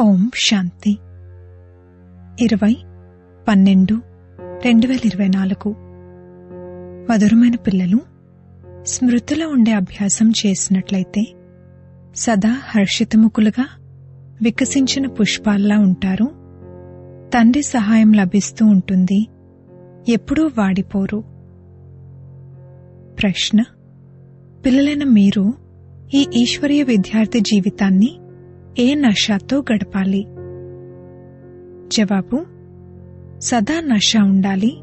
ఓం శాంతి. ఇరవై పన్నెండు రెండు వేల ఇరవై నాలుగు. మధురమైన పిల్లలు స్మృతిలో ఉండే అభ్యాసం చేసినట్లయితే సదా హర్షితముకులుగా వికసించిన పుష్పాల్లా ఉంటారు. తండ్రి సహాయం లభిస్తూ ఉంటుంది. ఎప్పుడూ వాడిపోరు. ప్రశ్న పిల్లలైన మీరు ఈ ఈశ్వరీయ విద్యార్థి జీవితాన్ని ఏ నషాతో గడపాలి? జవాబు సదా నష ఉండాలి.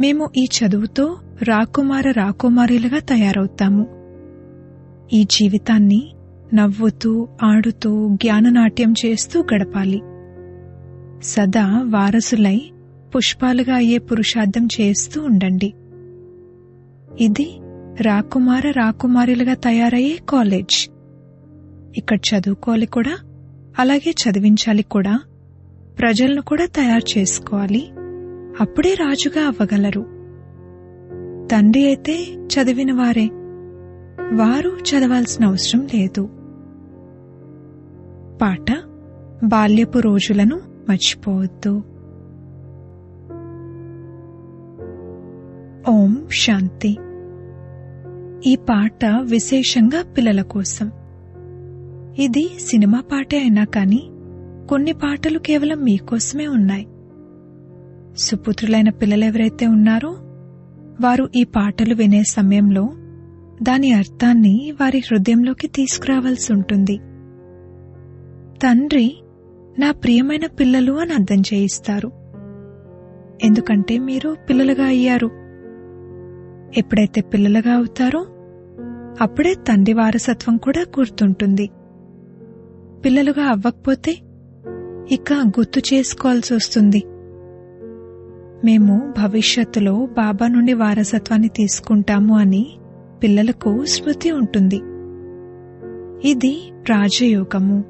మేము ఈ చదువుతో రాకుమార రాకుమారీలుగా తయారవుతాము. ఈ జీవితాన్ని నవ్వుతూ ఆడుతూ జ్ఞాననాట్యం చేస్తూ గడపాలి. సదా వారసులై పుష్పాలుగా అయ్యే పురుషార్థం చేస్తూ ఉండండి. ఇది రాకుమార రాకుమారిలుగా తయారయ్యే కాలేజ్. ఇక్కడ చదువుకోవాలి కూడా అలాగే చదివించాలి కూడా ప్రజలను కూడా తయారు చేసుకోవాలి. అప్పుడే రాజుగా అవ్వగలరు. తండ్రి అయితే చదివిన వారే. వారు చదవాల్సిన అవసరం లేదు. పాట బాల్యపు రోజులను మర్చిపోవద్దు. ఓం శాంతి. ఈ పాట విశేషంగా పిల్లల కోసం. ఇది సినిమా పాటే అయినా కానీ కొన్ని పాటలు కేవలం మీకోసమే ఉన్నాయి. సుపుత్రులైన పిల్లలెవరైతే ఉన్నారో వారు ఈ పాటలు వినే సమయంలో దాని అర్థాన్ని వారి హృదయంలోకి తీసుకురావాల్సి ఉంటుంది. తండ్రి నా ప్రియమైన పిల్లలు అని అర్థం చేయిస్తారు. ఎందుకంటే మీరు పిల్లలుగా అయ్యారు. ఎప్పుడైతే పిల్లలుగా అవుతారో అప్పుడే తండ్రి వారసత్వం కూడా గుర్తుంటుంది పిల్లలుగా అవ్వకపోతే ఇక గుర్తు చేసుకోవాల్సి వస్తుంది. మేము భవిష్యత్తులో బాబా నుండి వారసత్వాన్ని తీసుకుంటాము అని పిల్లలకు స్మృతి ఉంటుంది. ఇది రాజయోగము.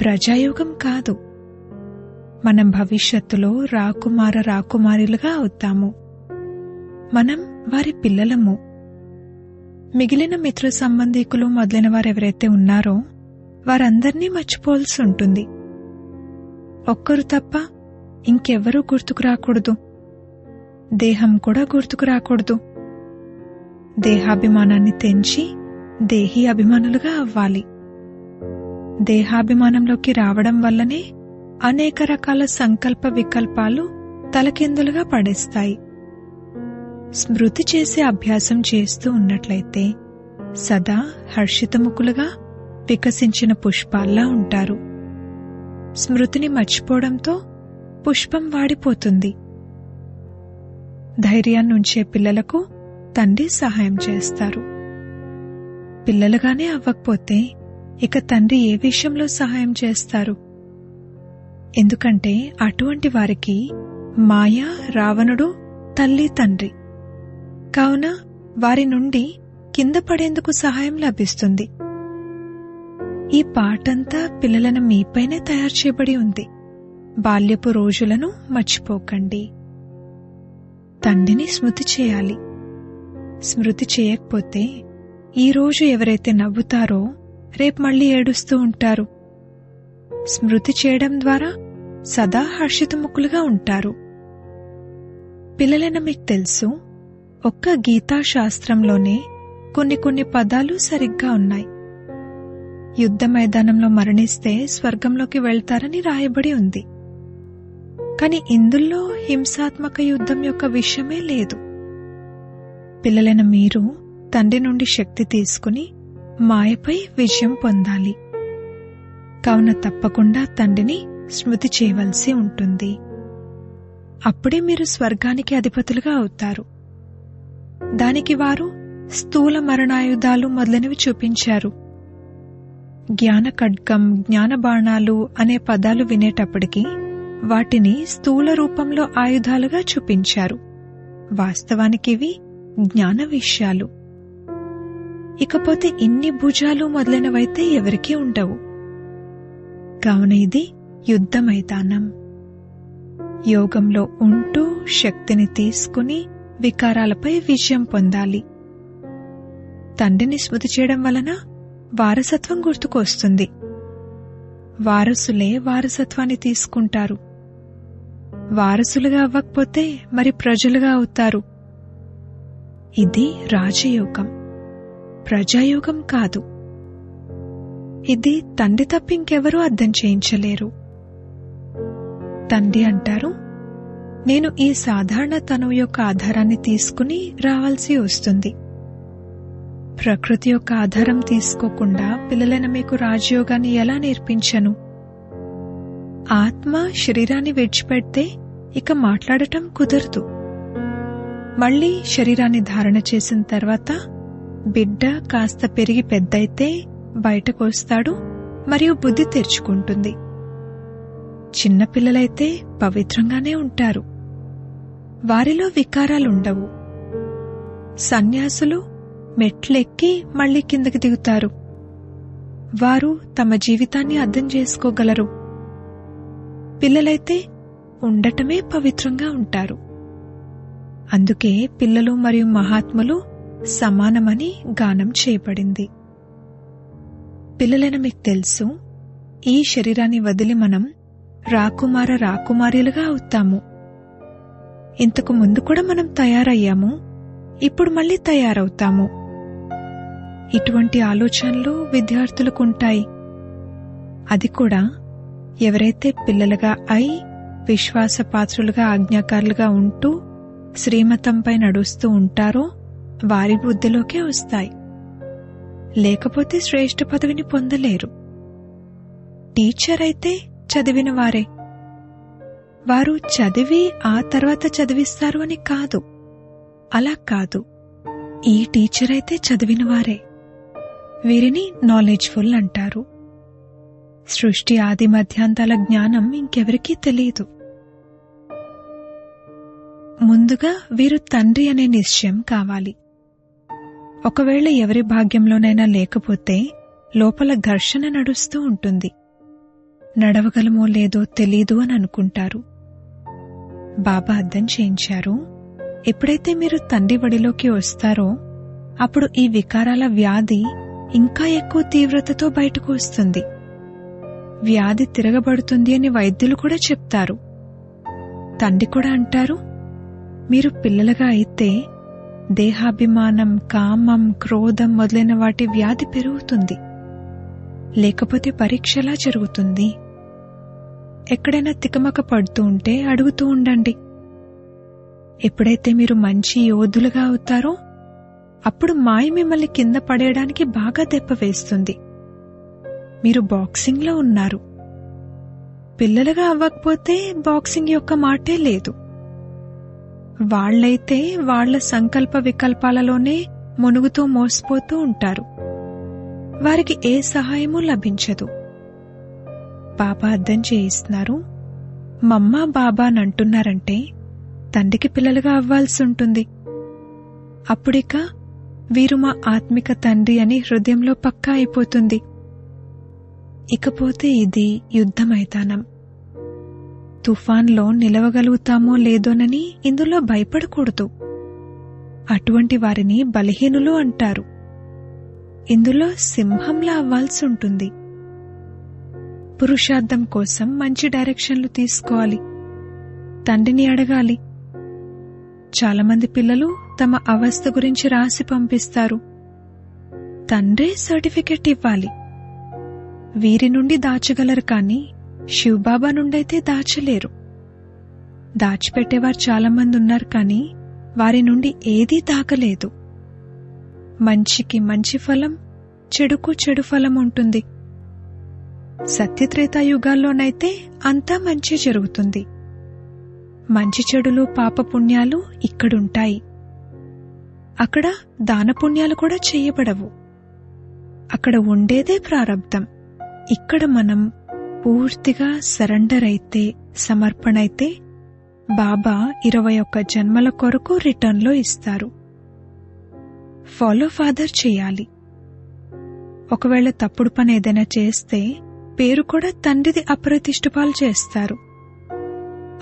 ప్రజాయోగం కాదు. మనం భవిష్యత్తులో రాకుమార రాకుమారులుగా అవుతాము. మనం వారి పిల్లలము. మిగిలిన మిత్ర సంబంధికులు మొదలైన వారెవరైతే ఉన్నారో వారందర్నీ మర్చిపోవాల్సి ఉంటుంది. ఒక్కరు తప్ప ఇంకెవ్వరూ గుర్తుకు రాకూడదు. దేహం కూడా గుర్తుకు రాకూడదు. దేహాభిమానాన్ని తెంచి దేహీ అభిమానులుగా అవ్వాలి. దేహాభిమానంలోకి రావడం వల్లనే అనేక రకాల సంకల్ప వికల్పాలు తలకిందులుగా పడేస్తాయి. స్మృతి చేసే అభ్యాసం చేస్తూ ఉన్నట్లయితే సదా హర్షితముకులుగా వికసించిన పుష్పాల్లా ఉంటారు. స్మృతిని మర్చిపోవడంతో పుష్పం వాడిపోతుంది. ధైర్యాన్నుంచే పిల్లలకు తండ్రి సహాయం చేస్తారు. పిల్లలుగానే అవ్వకపోతే ఇక తండ్రి ఏ విషయంలో సహాయం చేస్తారు? ఎందుకంటే అటువంటి వారికి మాయ రావణుడు తల్లి తండ్రి. కావున వారి నుండి కింద పడేందుకు సహాయం లభిస్తుంది. ఈ పాటంతా పిల్లలను మీపైనే తయారు చేయబడి ఉంది. బాల్యపు రోజులను మర్చిపోకండి. తండ్రిని స్మృతి చేయాలి. స్మృతి చేయకపోతే ఈ రోజు ఎవరైతే నవ్వుతారో రేపు మళ్ళీ ఏడుస్తూ ఉంటారు. స్మృతి చేయడం ద్వారా సదా హర్షితముఖులుగా ఉంటారు. పిల్లలను మీకు తెలుసు ఒక్క గీతాశాస్త్రంలోనే కొన్ని కొన్ని పదాలు సరిగ్గా ఉన్నాయి. యుద్ధ మైదానంలో మరణిస్తే స్వర్గంలోకి వెళ్తారని రాయబడి ఉంది. కాని ఇందులో హింసాత్మక యుద్ధం యొక్క విషయమే లేదు. పిల్లలైన మీరు తండ్రి నుండి శక్తి తీసుకుని మాయపై విజయం పొందాలి. కావున తప్పకుండా తండ్రిని స్మృతి చేయవలసి ఉంటుంది. అప్పుడే మీరు స్వర్గానికి అధిపతులుగా అవుతారు. దానికి వారు స్థూల మరణాయుధాలు మొదలైనవి చూపించారు. జ్ఞానఖడ్గం జ్ఞానబాణాలు అనే పదాలు వినేటప్పటికీ వాటిని స్థూల రూపంలో ఆయుధాలుగా చూపించారు. వాస్తవానికివి జ్ఞాన విషయాలు. ఇకపోతే ఇన్ని భుజాలు మొదలైనవైతే ఎవరికీ ఉండవు. కావున ఇది యుద్ధ మైదానం యోగంలో ఉంటూ శక్తిని తీసుకుని వికారాలపై విజయం పొందాలి. తండ్రిని స్మృతి చేయడం వలన వారసత్వం గుర్తుకొస్తుంది వారసులే వారసత్వాన్ని తీసుకుంటారు. వారసులుగా అవ్వకపోతే మరి ప్రజలుగా అవుతారు. ఇది రాజయోగం. ప్రజాయోగం కాదు. ఇది తండ్రి తప్ప ఇంకెవరూ అర్థం చేయించలేరు. తండ్రి అంటారు నేను ఈ సాధారణ తనువు యొక్క ఆధారాన్ని తీసుకుని రావాల్సి వస్తుంది. ప్రకృతి యొక్క ఆధారం తీసుకోకుండా పిల్లలైన మీకు రాజయోగాన్ని ఎలా నేర్పించను? ఆత్మ శరీరాన్ని విడిచిపెడితే ఇక మాట్లాడటం కుదరదు. మళ్ళీ శరీరాన్ని ధారణ చేసిన తర్వాత బిడ్డ కాస్త పెరిగి పెద్దయితే బయటకు వస్తాడు మరియు బుద్ధి తెరుచుకుంటుంది. చిన్నపిల్లలైతే పవిత్రంగానే ఉంటారు. వారిలో వికారాలుండవు. సన్యాసులు మెట్లెక్కి మళ్ళీ కిందకి దిగుతారు. వారు తమ జీవితాన్ని అర్థం చేసుకోగలరు. పిల్లలైతే ఉండటమే పవిత్రంగా ఉంటారు. అందుకే పిల్లలు మరియు మహాత్ములు సమానమని గానం చేయబడింది. పిల్లలైన మీకు తెలుసు ఈ శరీరాన్ని వదిలి మనం రాకుమార రాకుమారిలుగా అవుతాము. ఇంతకు ముందు కూడా మనం తయారయ్యాము ఇప్పుడు మళ్ళీ తయారవుతాము. ఇటువంటి ఆలోచనలు విద్యార్థులకు ఉంటాయి అది కూడా ఎవరైతే పిల్లలుగా అయి విశ్వాసపాత్రులుగా ఆజ్ఞాకారులుగా ఉంటూ శ్రీమతంపై నడుస్తూ ఉంటారో వారి బుద్ధిలోకే వస్తాయి. లేకపోతే శ్రేష్ఠ పదవిని పొందలేరు. టీచర్ అయితే చదివిన వారే. వారు చదివి ఆ తర్వాత చదివిస్తారు అని కాదు. అలా కాదు. ఈ టీచర్ అయితే చదివిన వారే. వీరిని నాలెడ్జ్ఫుల్ అంటారు. సృష్టి ఆది మధ్యాంతాల జ్ఞానం ఇంకెవరికీ తెలియదు. ముందుగా వీరు తండ్రి అనే నిశ్చయం కావాలి. ఒకవేళ ఎవరి భాగ్యంలోనైనా లేకపోతే లోపల ఘర్షణ నడుస్తూ ఉంటుంది. నడవగలమో లేదో తెలీదు అని అనుకుంటారు. బాబా అర్థం చేయించారు. ఎప్పుడైతే మీరు తండ్రి వడిలోకి వస్తారో అప్పుడు ఈ వికారాల వ్యాధి ఇంకా ఎక్కువ తీవ్రతతో బయటకు వస్తుంది. వ్యాధి తిరగబడుతుంది అని వైద్యులు కూడా చెప్తారు. తండ్రి కూడా అంటారు మీరు పిల్లలుగా అయితే దేహాభిమానం కామం క్రోధం మొదలైన వాటి వ్యాధి పెరుగుతుంది. లేకపోతే పరీక్షలా జరుగుతుంది? ఎక్కడైనా తికమక పడుతూ ఉంటే అడుగుతూ ఉండండి. ఎప్పుడైతే మీరు మంచి యోధులుగా అవుతారో అప్పుడు మాయ మిమ్మల్ని కింద పడేయడానికి బాగా దెబ్బ వేస్తుంది. మీరు బాక్సింగ్లో ఉన్నారు. పిల్లలుగా అవ్వకపోతే బాక్సింగ్ యొక్క మాటే లేదు. వాళ్ళైతే వాళ్ళ సంకల్ప వికల్పాలలోనే మునుగుతూ మోసపోతూ ఉంటారు. వారికి ఏ సహాయమూ లభించదు. బాబా అర్థం చేయిస్తున్నారు. మమ్మ బాబా అని అంటున్నారంటే తండ్రికి పిల్లలుగా అవ్వాల్సి ఉంటుంది. అప్పుడిక వీరు మా ఆత్మిక తండ్రి అని హృదయంలో పక్కా అయిపోతుంది. ఇకపోతే ఇది యుద్ధ మైదానం తుఫాన్లో నిలవగలుగుతామో లేదోనని ఇందులో భయపడకూడదు. అటువంటి వారిని బలహీనులు అంటారు. ఇందులో సింహంలా అవ్వాల్సి ఉంటుంది పురుషార్థం కోసం మంచి డైరెక్షన్లు తీసుకోవాలి. తండ్రిని అడగాలి. చాలామంది పిల్లలు తమ అవస్థ గురించి రాసి పంపిస్తారు. తండ్రే సర్టిఫికెట్ ఇవ్వాలి. వీరి నుండి దాచగలరు కానీ శివబాబా నుండైతే దాచలేరు. దాచిపెట్టేవారు చాలామంది ఉన్నారు కానీ వారి నుండి ఏదీ దాకలేదు మంచికి మంచి ఫలం చెడుకు చెడు ఫలం ఉంటుంది. సత్యత్రేతాయుగాల్లోనైతే అంతా మంచి జరుగుతుంది. మంచి చెడులు పాపపుణ్యాలు ఇక్కడుంటాయి. అక్కడ దానపుణ్యాలు కూడా చేయబడవు. అక్కడ ఉండేదే ప్రారంధం ఇక్కడ మనం పూర్తిగా సరెండర్ అయితే సమర్పణ అయితే బాబా ఇరవై ఒక్క జన్మల కొరకు రిటర్న్లో ఇస్తారు. ఫాలో ఫాదర్ చేయాలి. ఒకవేళ తప్పుడు పని ఏదైనా చేస్తే పేరు కూడా తండ్రిది అప్రతిష్ఠపాలు చేస్తారు.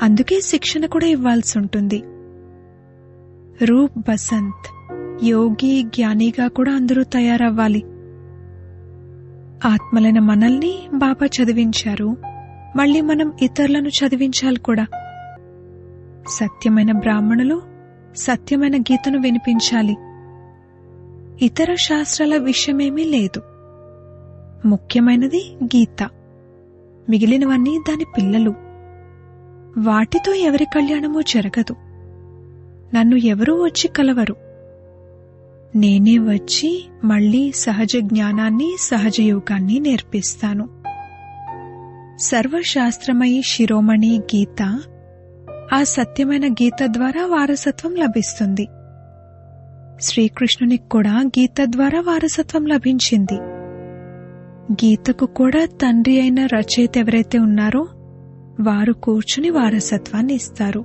అందుకే శిక్షణ కూడా ఇవ్వాల్సి ఉంటుంది. రూప్ బసంత్ యోగి జ్ఞానిగా కూడా అందరూ తయారవ్వాలి. ఆత్మలైన మనల్ని బాబా చదివించారు. మళ్ళీ మనం ఇతరులను చదివించాలి కూడా. సత్యమైన బ్రాహ్మణులు సత్యమైన గీతను వినిపించాలి. ఇతర శాస్త్రాల విషయమేమీ లేదు. ముఖ్యమైనది గీత. మిగిలినవన్నీ దాని పిల్లలు. వాటితో ఎవరి కళ్యాణమూ జరగదు. నన్ను ఎవరూ వచ్చి కలవరు. నేనే వచ్చి మళ్ళీ సహజ జ్ఞానాన్ని సహజ యోగాన్ని నేర్పిస్తాను. సర్వశాస్త్రమయి శిరోమణి గీత ఆ సత్యమైన గీత ద్వారా వారసత్వం లభిస్తుంది. శ్రీకృష్ణునికి కూడా గీత ద్వారా వారసత్వం లభించింది. గీతకు కూడా తండ్రి అయిన రచయిత ఎవరైతే ఉన్నారో వారు కూర్చుని వారసత్వాన్ని ఇస్తారు.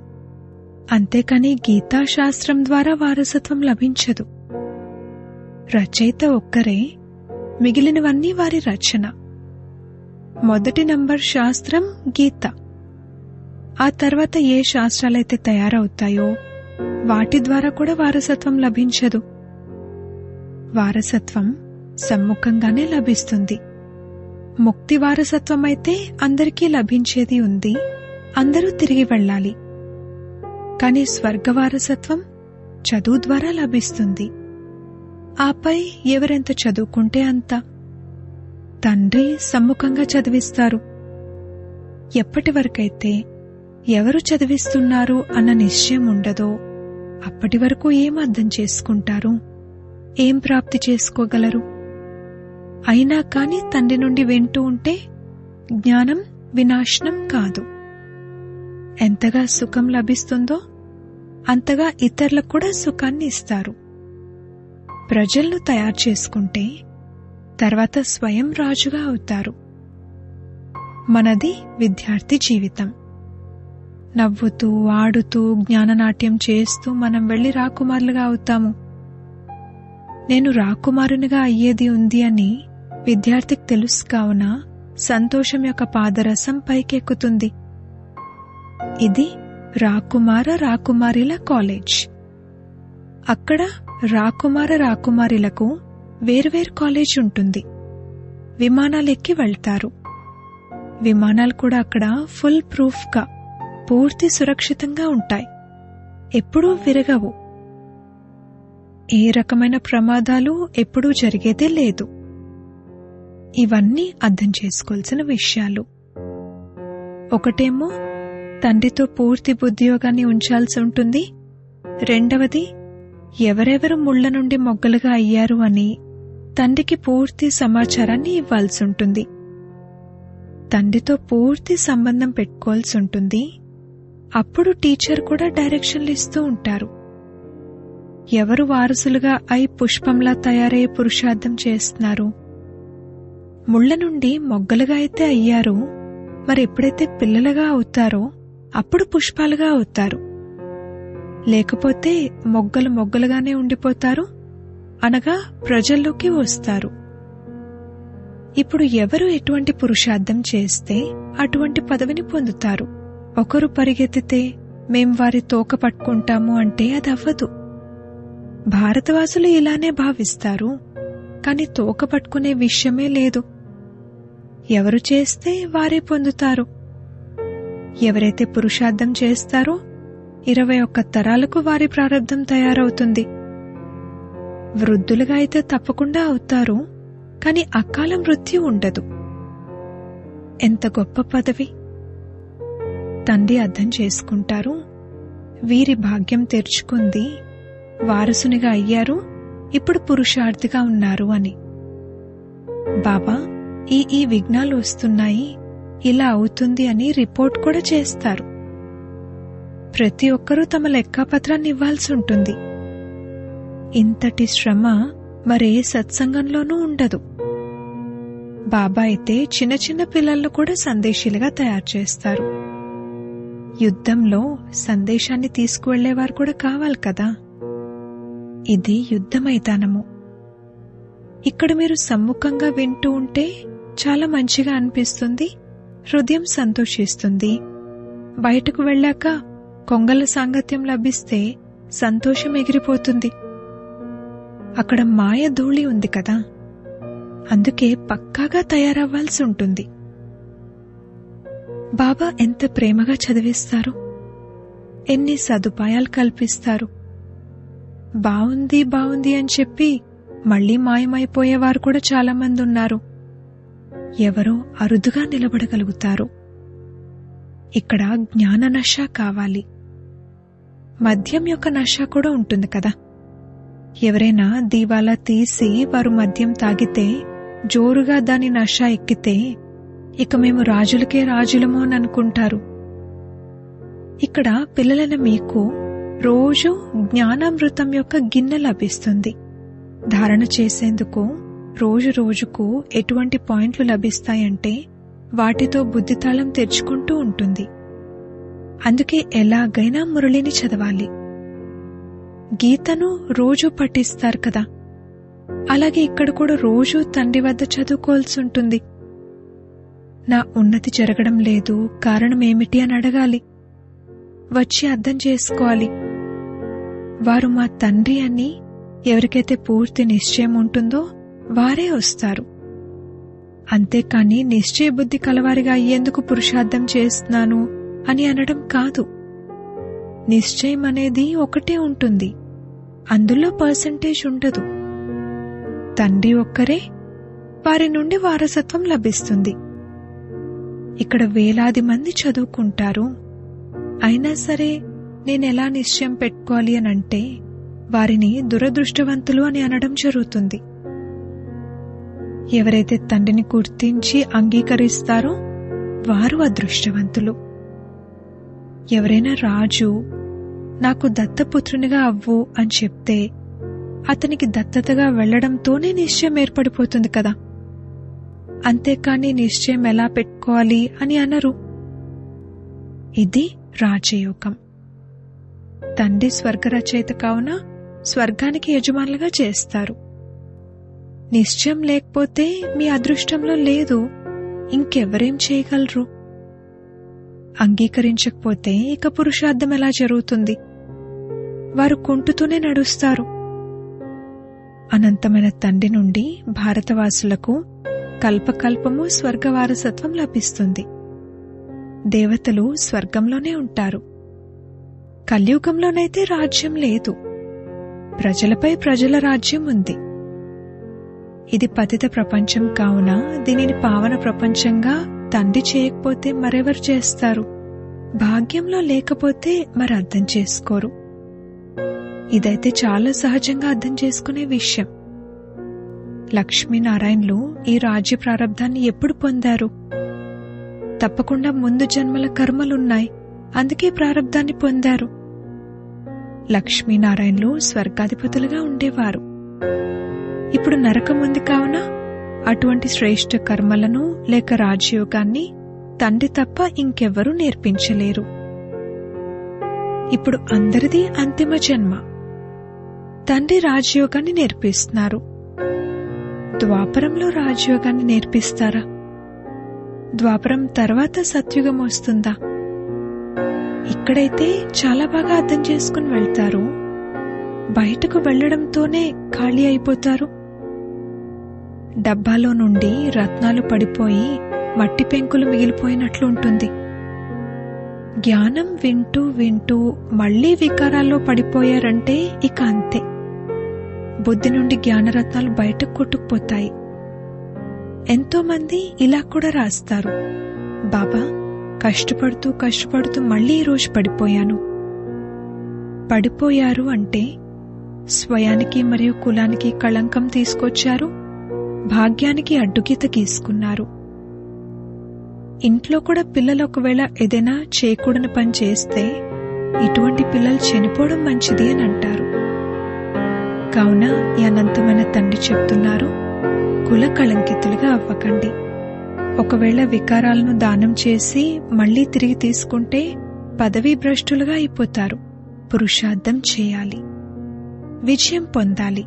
అంతేకాని గీతాశాస్త్రం ద్వారా వారసత్వం లభించదు. రచయిత ఒక్కరే మిగిలినవన్నీ వారి రచన. మొదటి నంబర్ శాస్త్రం గీత. ఆ తర్వాత ఏ శాస్త్రాలైతే తయారవుతాయో వాటి ద్వారా కూడా వారసత్వం లభించదు. వారసత్వం సమ్ముఖంగానే లభిస్తుంది. ముక్తి వారసత్వం అయితే అందరికీ లభించేది ఉంది అందరూ తిరిగి వెళ్ళాలి. కాని స్వర్గ వారసత్వం చదువు ద్వారా లభిస్తుంది. ఆపై ఎవరెంత చదువుకుంటే అంత తండ్రి సమ్ముఖంగా చదివిస్తారు. ఎప్పటి వరకైతే ఎవరు చదివిస్తున్నారు అన్న నిశ్చయం ఉండదో అప్పటి వరకు ఏం అర్థం చేసుకుంటారు? ఏం ప్రాప్తి చేసుకోగలరు? అయినా కాని తండ్రి నుండి వింటూ ఉంటే జ్ఞానం వినాశనం కాదు. ఎంతగా సుఖం లభిస్తుందో అంతగా ఇతరులకు కూడా సుఖాన్ని ఇస్తారు. ప్రజలను తయారు చేసుకుంటే తర్వాత స్వయం రాజుగా అవుతారు. మనది విద్యార్థి జీవితం. నవ్వుతూ ఆడుతూ జ్ఞాననాట్యం చేస్తూ మనం వెళ్ళి రాకుమారులుగా అవుతాము. నేను రాకుమారునిగా అయ్యేది ఉంది అని విద్యార్థికి తెలుసు కావున సంతోషం యొక్క పాదరసం పైకెక్కుతుంది. ఇది రాకుమార రాకుమారిల కాలేజ్. అక్కడ రాకుమార రాకుమారిలకు వేర్వేరు కాలేజ్ ఉంటుంది. విమానాలు ఎక్కి వెళ్తారు. విమానాలు కూడా అక్కడ ఫుల్ ప్రూఫ్గా పూర్తి సురక్షితంగా ఉంటాయి. ఎప్పుడూ విరగవు. ఏ రకమైన ప్రమాదాలు ఎప్పుడూ జరిగేదే లేదు. ఇవన్నీ అర్థం చేసుకోవాల్సిన విషయాలు. ఒకటేమో తండ్రితో పూర్తి బుద్ధియోగాన్ని ఉంచాల్సి ఉంటుంది. రెండవది ఎవరెవరు ముళ్ళ నుండి మొగ్గలుగా అయ్యారు అని తండ్రికి పూర్తి సమాచారాన్ని ఇవ్వాల్సి ఉంటుంది తండ్రితో పూర్తి సంబంధం పెట్టుకోవాల్సి ఉంటుంది అప్పుడు టీచర్ కూడా డైరెక్షన్లు ఇస్తూ ఉంటారు. ఎవరు వారసులుగా అయి పుష్పంలా తయారయ్యే పురుషార్థం చేస్తున్నారు? ముళ్ళ నుండి మొగ్గలుగా అయితే అయ్యారు. మరి ఎప్పుడైతే పిల్లలుగా అవుతారో అప్పుడు పుష్పాలుగా అవుతారు. లేకపోతే మొగ్గలు మొగ్గలుగానే ఉండిపోతారు? అనగా ప్రజల్లోకి వస్తారు. ఇప్పుడు ఎవరు ఎటువంటి పురుషార్థం చేస్తే అటువంటి పదవిని పొందుతారు? ఒకరు పరిగెత్తితే మేం వారి తోక పట్టుకుంటాము అంటే అది అవ్వదు భారతవాసులు ఇలానే భావిస్తారు కాని తోక పట్టుకునే విషయమే లేదు. ఎవరు చేస్తే వారే పొందుతారు. ఎవరైతే పురుషార్థం చేస్తారో ఇరవై ఒక్క తరాలకు వారి ప్రారంధం తయారవుతుంది. వృద్ధులుగా అయితే తప్పకుండా అవుతారు కాని అకాల మృత్యు ఉండదు. ఎంత గొప్ప పదవి! తండ్రి అర్థం చేసుకుంటారు వీరి భాగ్యం తెరుచుకుంది వారసునిగా అయ్యారు ఇప్పుడు పురుషార్థిగా ఉన్నారు అని. బాబా ఈ ఈ విఘ్నాలు వస్తున్నాయి ఇలా అవుతుంది అని రిపోర్ట్ కూడా చేస్తారు. ప్రతి ఒక్కరూ తమ లెక్కాపత్రాన్ని ఇవ్వాల్సి ఉంటుంది. ఇంతటి శ్రమ మరే సత్సంగంలోనూ ఉండదు. బాబా అయితే చిన్న చిన్న పిల్లలను కూడా సందేశీలుగా తయారు చేస్తారు. యుద్ధంలో సందేశాన్ని తీసుకువెళ్ళేవారు కూడా కావాలి కదా? ఇది యుద్ధ మైదానము ఇక్కడ మీరు సమ్ముఖంగా వింటూ ఉంటే చాలా మంచిగా అనిపిస్తుంది హృదయం సంతోషిస్తుంది. బయటకు వెళ్ళాక కొంగల సాంగత్యం లభిస్తే సంతోషం ఎగిరిపోతుంది. అక్కడ మాయ ధూళి ఉంది కదా. అందుకే పక్కాగా తయారవ్వాల్సి ఉంటుంది. బాబా ఎంత ప్రేమగా చదివిస్తారు. ఎన్ని సదుపాయాలు కల్పిస్తారు. బావుంది బావుంది అని చెప్పి మళ్ళీ మాయమైపోయేవారు కూడా చాలామంది ఉన్నారు. ఎవరో అరుదుగా నిలబడగలుగుతారు. ఇక్కడ జ్ఞాననశ కావాలి. మద్యం యొక్క నష కూడా ఉంటుంది కదా. ఎవరైనా దీవాలా తీసి వారు మద్యం తాగితే జోరుగా దాని నష ఎక్కితే ఇక మేము రాజులకే రాజులము అని అనుకుంటారు. ఇక్కడ పిల్లలైన మీకు రోజు జ్ఞానామృతం యొక్క గిన్నె లభిస్తుంది. ధారణ చేసేందుకు రోజు రోజుకు ఎటువంటి పాయింట్లు లభిస్తాయంటే వాటితో బుద్ధితాళం తెరుచుకుంటూ ఉంటుంది. అందుకే ఎలాగైనా మురళిని చదవాలి. గీతను రోజూ పఠిస్తారు కదా. అలాగే ఇక్కడ కూడా రోజు తండ్రి వద్ద చదువుకోవాల్సి ఉంటుంది. నా ఉన్నతి జరగడం లేదు కారణం ఏమిటి అని అడగాలి. వచ్చి అర్థం చేసుకోవాలి. వారు మా తండ్రి అని ఎవరికైతే పూర్తి నిశ్చయం ఉంటుందో వారే వస్తారు. అంతేకాని నిశ్చయ బుద్ధి కలవారిగా అయ్యేందుకు పురుషార్థం చేస్తున్నాను. అని అనడం కాదు. నిశ్చయం అనేది ఒకటే ఉంటుంది. అందులో పర్సంటేజ్ ఉండదు. తండ్రి ఒక్కరే వారి నుండి వారసత్వం లభిస్తుంది. ఇక్కడ వేలాది మంది చదువుకుంటారు. అయినా సరే నేనెలా నిశ్చయం పెట్టుకోవాలి అని అంటే వారిని దురదృష్టవంతులు అని అనడం జరుగుతుంది. ఎవరైతే తండ్రిని గుర్తించి అంగీకరిస్తారో వారు అదృష్టవంతులు. ఎవరైనా రాజు నాకు దత్తపుత్రునిగా అవ్వు అని చెప్తే అతనికి దత్తతగా వెళ్ళడంతోనే నిశ్చయం ఏర్పడిపోతుంది కదా. అంతేకాని నిశ్చయం ఎలా పెట్టుకోవాలి అని అనరు. ఇది రాజయోగం. తండ్రి స్వర్గరచయిత కావున స్వర్గానికి యజమానులుగా చేస్తారు. నిశ్చయం లేకపోతే మీ అదృష్టంలో లేదు. ఇంకెవరేం చేయగలరు? అంగీకరించకపోతే ఇక పురుషార్థం ఎలా జరుగుతుంది? వారు కుంటుతూనే నడుస్తారు. అనంతమైన తండ్రి నుండి భారతవాసులకు కల్పకల్పము స్వర్గ వారసత్వం లభిస్తుంది. దేవతలు స్వర్గంలోనే ఉంటారు. కలియుగంలోనైతే రాజ్యం లేదు. ప్రజలపై ప్రజల రాజ్యం ఉంది. ఇది పతిత ప్రపంచం కావున దీనిని పావన ప్రపంచంగా తండ్రి చేయకపోతే మరెవరు చేస్తారు? భాగ్యంలో లేకపోతే మరి అర్థం చేసుకోరు. ఇదైతే చాలా సహజంగా అర్థం చేసుకునే విషయం. లక్ష్మీనారాయణలు ఈ రాజ్య ప్రారంధాన్ని ఎప్పుడు పొందారు? తప్పకుండా ముందు జన్మల కర్మలున్నాయి. అందుకే ప్రారంధాన్ని పొందారు. లక్ష్మీనారాయణలు స్వర్గాధిపతులుగా ఉండేవారు. ఇప్పుడు నరకం ఉంది కావున అటువంటి శ్రేష్ఠ కర్మలను లేక రాజయోగాన్ని తండ్రి తప్ప ఇంకెవ్వరూ నేర్పించలేరు. ఇప్పుడు అందరిది అంతిమ జన్మ. తండ్రి రాజయోగాన్ని నేర్పిస్తున్నారు. ద్వాపరంలో రాజయోగాన్ని నేర్పిస్తారా? ద్వాపరం తర్వాత సత్యుగం వస్తుందా? ఇక్కడైతే చాలా బాగా అర్థం చేసుకుని వెళ్తారు. బయటకు వెళ్ళడంతోనే ఖాళీ అయిపోతారు. డబ్బాలో నుండి రత్నాలు పడిపోయి మట్టి పెంకులు మిగిలిపోయినట్లు ఉంటుంది. జ్ఞానం వింటూ వింటూ మళ్ళీ వికారాల్లో పడిపోయారంటే ఇక అంతే. బుద్ధి నుండి జ్ఞానరత్నాలు బయటకు కొట్టుకుపోతాయి. ఎంతోమంది ఇలా కూడా రాస్తారు. బాబా కష్టపడుతూ కష్టపడుతూ మళ్ళీ ఈరోజు పడిపోయాను. పడిపోయారు అంటే స్వయానికి మరియు కులానికి కళంకం తీసుకొచ్చారు. భాగ్యానికి అడ్డుగీత గీసుకున్నారు. ఇంట్లో కూడా పిల్లలు ఒకవేళ ఏదైనా చేయకూడని పని చేస్తే ఇటువంటి పిల్లలు చనిపోవడం మంచిది అని అంటారు. కావున ఈ అనంతమైన తండ్రి చెప్తున్నారు కుల కళంకితులుగా అవ్వకండి. ఒకవేళ వికారాలను దానం చేసి మళ్ళీ తిరిగి తీసుకుంటే పదవీ భ్రష్టులుగా అయిపోతారు. పురుషార్థం చేయాలి. విజయం పొందాలి.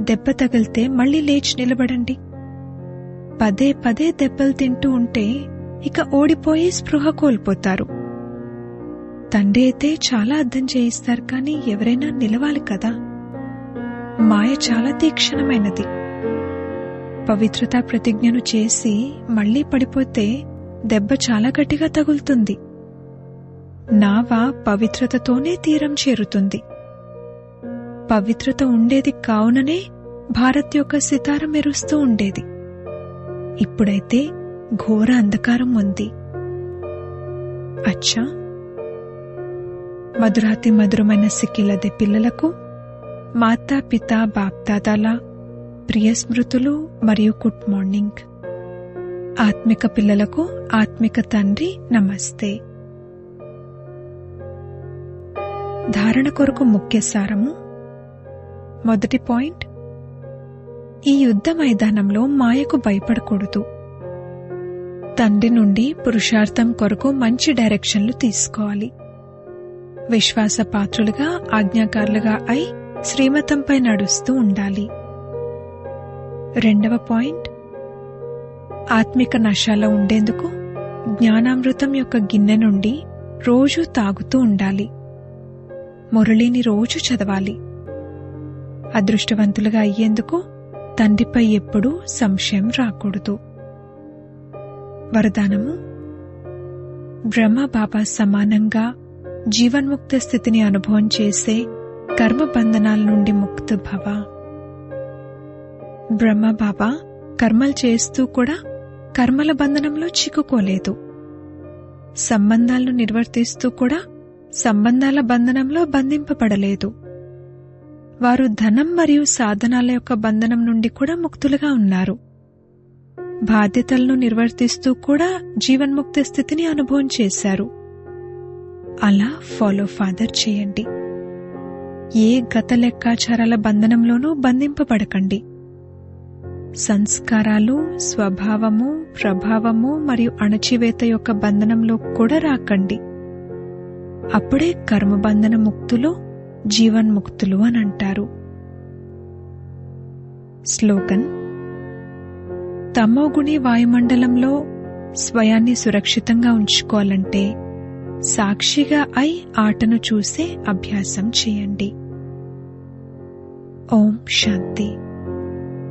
దెబ్బ తగిలితే మళ్ళీ లేచి నిలబడండి. పదే పదే దెబ్బలు తింటూ ఉంటే ఇక ఓడిపోయి స్పృహ కోల్పోతారు. తండ్రి అయితే చాలా అర్థం చేయిస్తారు కానీ ఎవరైనా నిలవాలి కదా? మాయ చాలా తీక్షణమైనది. పవిత్రతా ప్రతిజ్ఞను చేసి మళ్ళీ పడిపోతే దెబ్బ చాలా గట్టిగా తగులుతుంది. నావ పవిత్రతతోనే తీరం చేరుతుంది. పవిత్రత ఉండేది కావుననే భారత్ యొక్క సితార మెరుస్తూ ఉండేది. ఇప్పుడైతే ఘోర అంధకారం ఉంది. అచ్చా! మధురాతి మధురమైన సిక్కిలదే పిల్లలకు మాతా పిత బాప్దాదాల ప్రియ స్మృతులు మరియు గుడ్ మార్నింగ్. ఆత్మిక పిల్లలకు ఆత్మిక తండ్రి నమస్తే. ధారణ కొరకు ముఖ్య సారము మొదటి పాయింట్. ఈ యుద్ధ మైదానంలో మాయకు భయపడకూడదు. తండ్రి నుండి పురుషార్థం కొరకు మంచి డైరెక్షన్లు తీసుకోవాలి. విశ్వాస పాత్రులుగా ఆజ్ఞాకారులుగా అయి శ్రీమతంపై నడుస్తూ ఉండాలి. రెండవ పాయింట్. ఆత్మిక నశాలో ఉండేందుకు జ్ఞానామృతం యొక్క గిన్నె నుండి రోజూ తాగుతూ ఉండాలి. మురళిని రోజు చదవాలి. అదృష్టవంతులుగా అయ్యేందుకు తండ్రిపై ఎప్పుడూ సంశయం రాకూడదు. వరదానము. బ్రహ్మ బాబా సమానంగా జీవన్ముక్త స్థితిని అనుభవం చేసే కర్మ బంధనాల నుండి ముక్త భవ. బ్రహ్మ బాబా కర్మలు చేస్తూ కూడా కర్మల బంధనంలో చిక్కుకోలేదు. సంబంధాలను నిర్వర్తిస్తూ కూడా సంబంధాల బంధనంలో బంధింపబడలేదు. వారు ధనం మరియు సాధనాల యొక్క బంధనం నుండి కూడా ముక్తులుగా ఉన్నారు. బాధ్యతలను నిర్వర్తిస్తూ కూడా జీవన్ముక్తి స్థితిని అనుభవం చేశారు. అలా ఫాలో ఫాదర్ చేయండి. ఏ గత లెక్కాచారాల బంధనంలోనూ బంధింపబడకండి. సంస్కారాలు స్వభావము ప్రభావము మరియు అణచివేత యొక్క బంధనంలో కూడా రాకండి. అప్పుడే కర్మబంధన ముక్తులు జీవన్ముక్తులు అని అంటారు. స్లోగన్ తమోగుణి వాయుమండలంలో స్వయాన్ని సురక్షితంగా ఉంచుకోవాలంటే సాక్షిగా అయి ఆటను చూసే అభ్యాసం చేయండి. ఓం శాంతి.